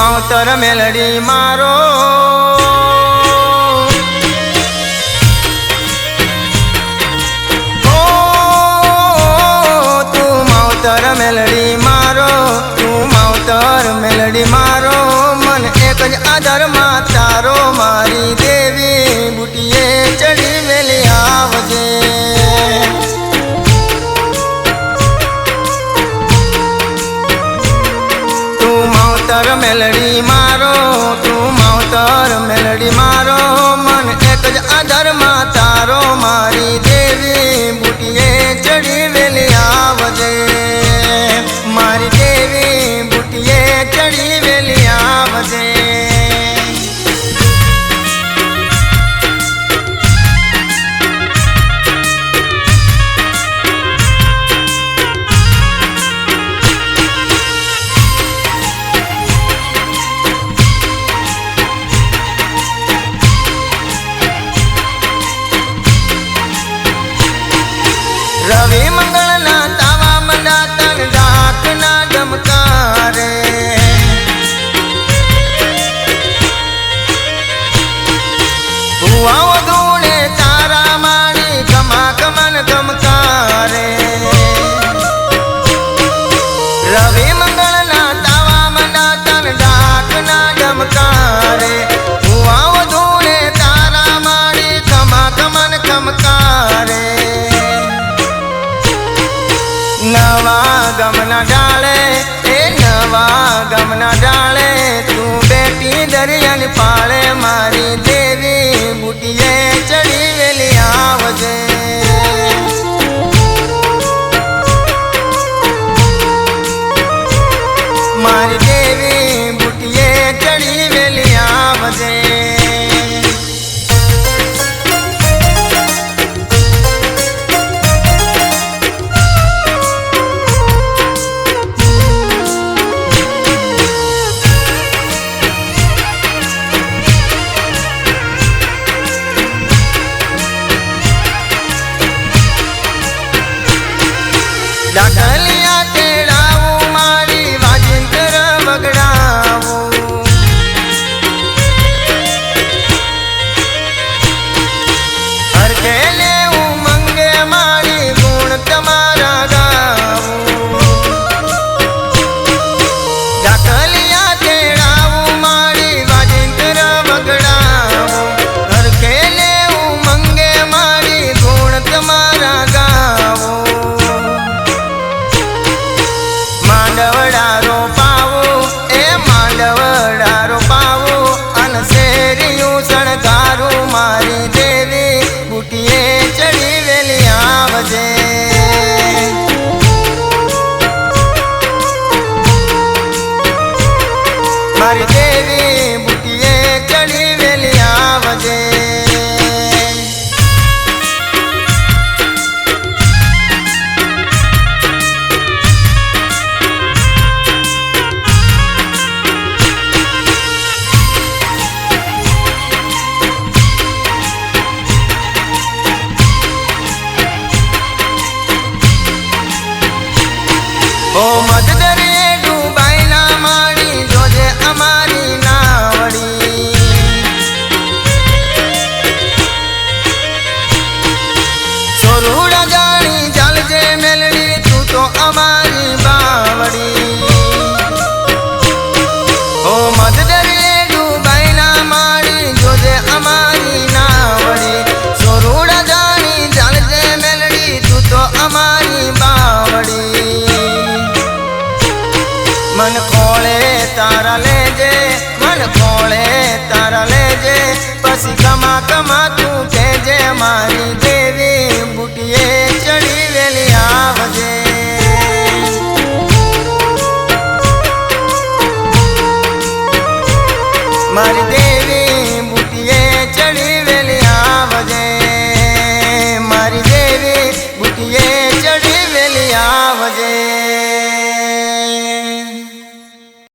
માવતર મેલડી મારો. તું માવતર મેલડી મારો, તું માવતર મેલડી મારો. મને એક જ આધારમાં મેલડી મારો તું માવતર મેલડી મારો મન એક જ આધારમાં તારો મારી દેવી. નવા ગમના ડાળે, એ નવા ગમના ડાળે, તું બેટી દરિયાને પાળે, મારી દેવી બુટીએ ચડી વેલી આવજે. મારી દેવી બુટીએ ચડી વેલી આવજે. Knock on રવડારો ઓ મદદ મારા લેજે. પછી કમા કમા તું કેજે મારી દેવી